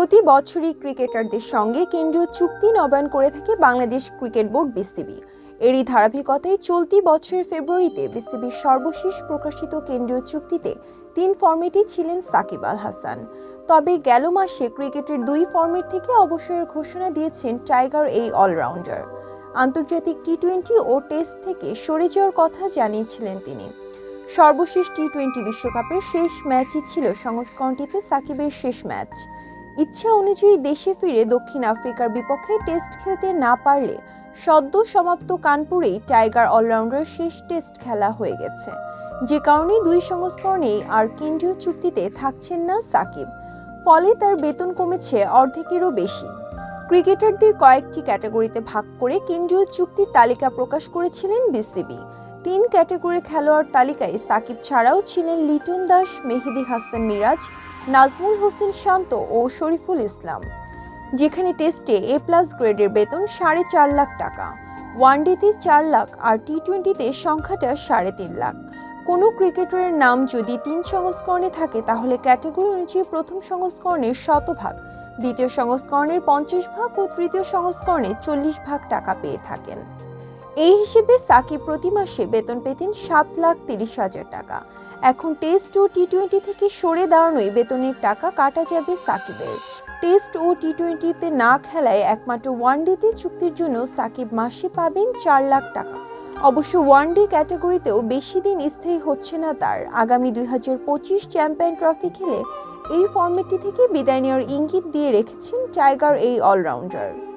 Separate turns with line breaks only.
প্রতি বছরই ক্রিকেটারদের সঙ্গে কেন্দ্রীয় চুক্তি নবায়ন করে থাকে বাংলাদেশ ক্রিকেট বোর্ড বিসিবি। এরই ধারাবাহিকতায় চলতি বছরের ফেব্রুয়ারিতে বিসিবির সর্বশেষ প্রকাশিত কেন্দ্রীয় চুক্তিতে তিন ফর্মেটই ছিলেন সাকিব আল হাসান। তবে গেল মাসে ক্রিকেটের দুই ফর্মেট থেকে অবসরের ঘোষণা দিয়েছেন টাইগার এই অলরাউন্ডার। আন্তর্জাতিক টি টোয়েন্টি ও টেস্ট থেকে সরে যাওয়ার কথা জানিয়েছিলেন তিনি। সর্বশেষ টি টোয়েন্টি বিশ্বকাপের শেষ ম্যাচই ছিল সংস্করণটিতে সাকিবের শেষ ম্যাচ। ইচ্ছা অনুযায়ী দেশে ফিরে দক্ষিণ আফ্রিকার বিপক্ষে টেস্ট খেলতে না পারলে সদ্য সমাপ্ত কানপুরেই টাইগার অলরাউন্ডার শেষ টেস্ট খেলা হয়ে গেছে। যে কারণে দুই সংস্করণেই আর কেন্দ্রীয় চুক্তিতে থাকছেন না সাকিব। ফলে তার বেতন কমেছে অর্ধেকেরও বেশি। ক্রিকেটারদের কয়েকটি ক্যাটাগরিতে ভাগ করে কেন্দ্রীয় চুক্তির তালিকা প্রকাশ করেছিলেন বিসিবি। তিন ক্যাটাগরি খেলোয়াড় তালিকায় সাকিব ছাড়াও ছিলেন লিটন দাস, মেহেদি হাসান মিরাজ, নাজমুল হোসেন শান্ত ও শরীফুল ইসলাম। যেখানে টেস্টে এ প্লাস গ্রেডের বেতন সাড়ে চার লাখ টাকা। ওয়ান ওয়ানডেতে চার লাখ আর টি টোয়েন্টিতে সংখ্যাটা সাড়ে তিন লাখ। কোনো ক্রিকেটারের নাম যদি তিন সংস্করণে থাকে, তাহলে ক্যাটাগরি অনুযায়ী প্রথম সংস্করণের শতভাগ, দ্বিতীয় সংস্করণের পঞ্চাশ ভাগ ও তৃতীয় সংস্করণে চল্লিশ ভাগ টাকা পেয়ে থাকেন। এই হিসেবে সাকিব প্রতি মাসে বেতন পেতেন সাত লাখ তিরিশ হাজার টাকা। এখন টেস্ট ও টি টোয়েন্টি থেকে সরে দাঁড়ানোই বেতনের টাকা কাটা যাবে সাকিবের। টেস্ট ও টি টোয়েন্টিতে না খেলায় একমাত্র ওয়ান ওয়ানডেতে চুক্তির জন্য সাকিব মাসে পাবেন চার লাখ টাকা। অবশ্য ওয়ানডে ক্যাটাগরিতেও বেশি দিন স্থায়ী হচ্ছে না তার। আগামী দুই হাজার পঁচিশ চ্যাম্পিয়ন ট্রফি খেলে এই ফর্মেটটি থেকে বিদায় নেওয়ার ইঙ্গিত দিয়ে রেখেছেন টাইগার এই অলরাউন্ডার।